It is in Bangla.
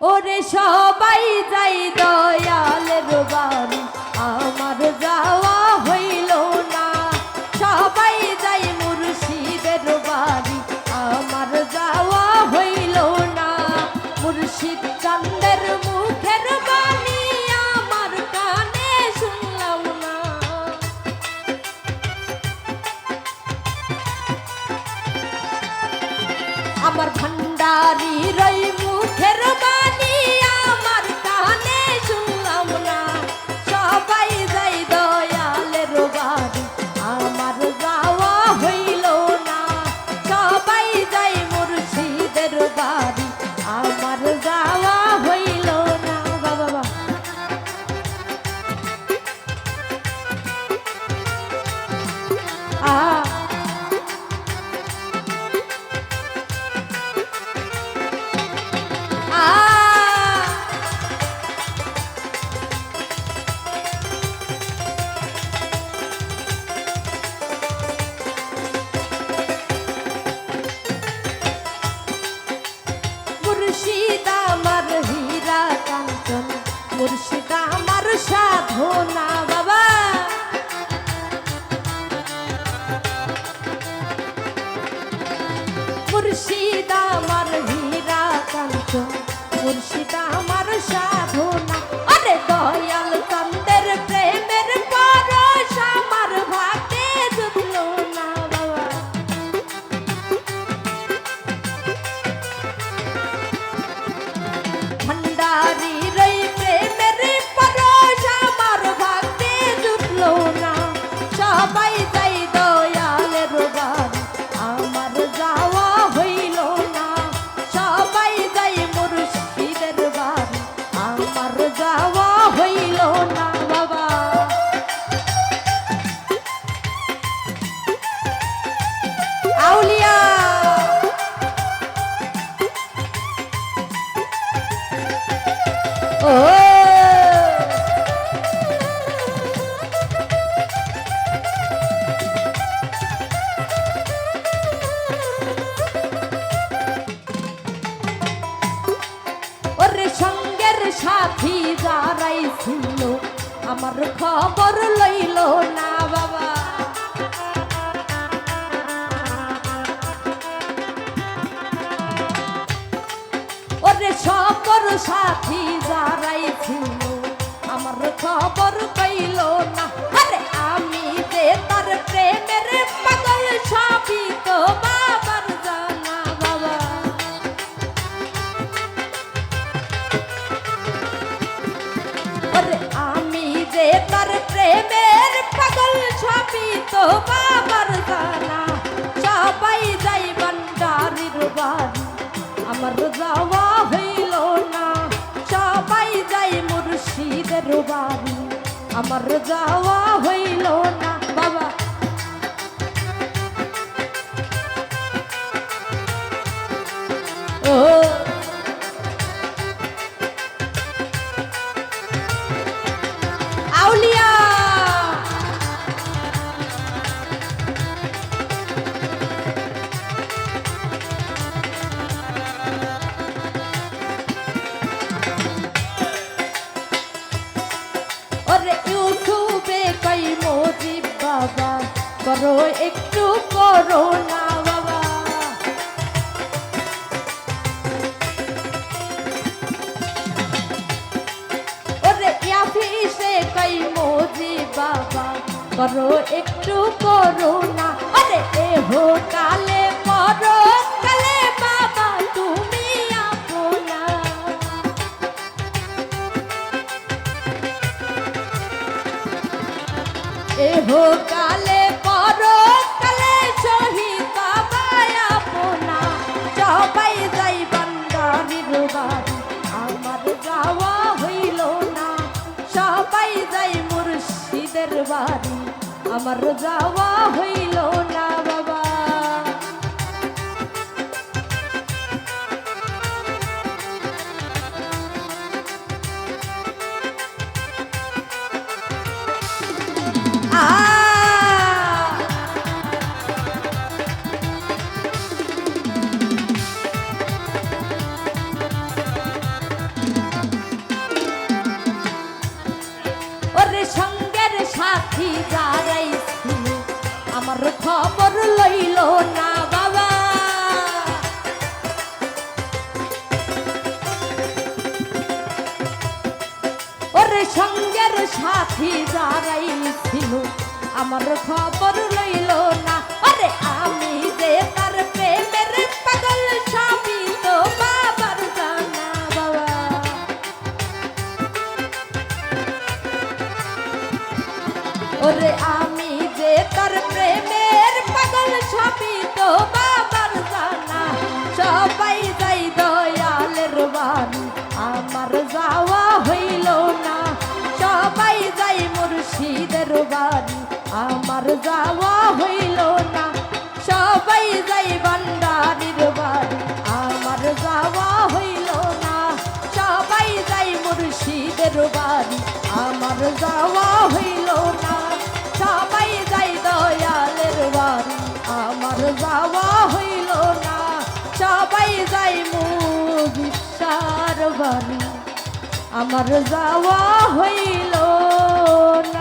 ওরে সবাই যাই দয়ালের বাড়ি আমার যাওয়া হইল না। সবাই যাই মুর্শিদের বাড়ি আমার যাওয়া হইল না। মুর্শিদ চান্দের মুখের বাণী আমার কানে শুনলাম না। আমার ভান্ডারি রই মুখের সাধনা বাবা সাথী যারাই ছিল আমার খবর লইল না বাবা ওরে সকর সাথী যারাই ছিল আমার খবর সবই তো বাবার জানা সবাই যাই ভান্ডারির বাড়ি। আমার যাওয়া হইল না। সবাই যাই মুর্শিদের বাড়ি। আমার যাওয়া হইল না। করো, একটু করো না, বাবা। ওরে ইয়াফিসে কই মোজি, বাবা? করো, একটু করো না। আরে, এ হো আমার যাওয়া হইল না। সাথী যারাই ছিল আমার খবর লইল না। আরে আমি যে তার প্রেমের পাগল সবই তো বাবার জানা বাবা। ওরে আমি যে তার প্রেমের পাগল সবই তো বাবার যাওয়া হইল না। সবাই যাই ভান্ডারির বাড়ি, আমার যাওয়া হইল না। সবাই যাই মুর্শিদের বাড়ি, আমার যাওয়া হইল না। সবাই যাই দয়ালের বাড়ি, আমার যাওয়া হইল না। সবাই যাই মুবিসার বাড়ি, আমার যাওয়া হইল না।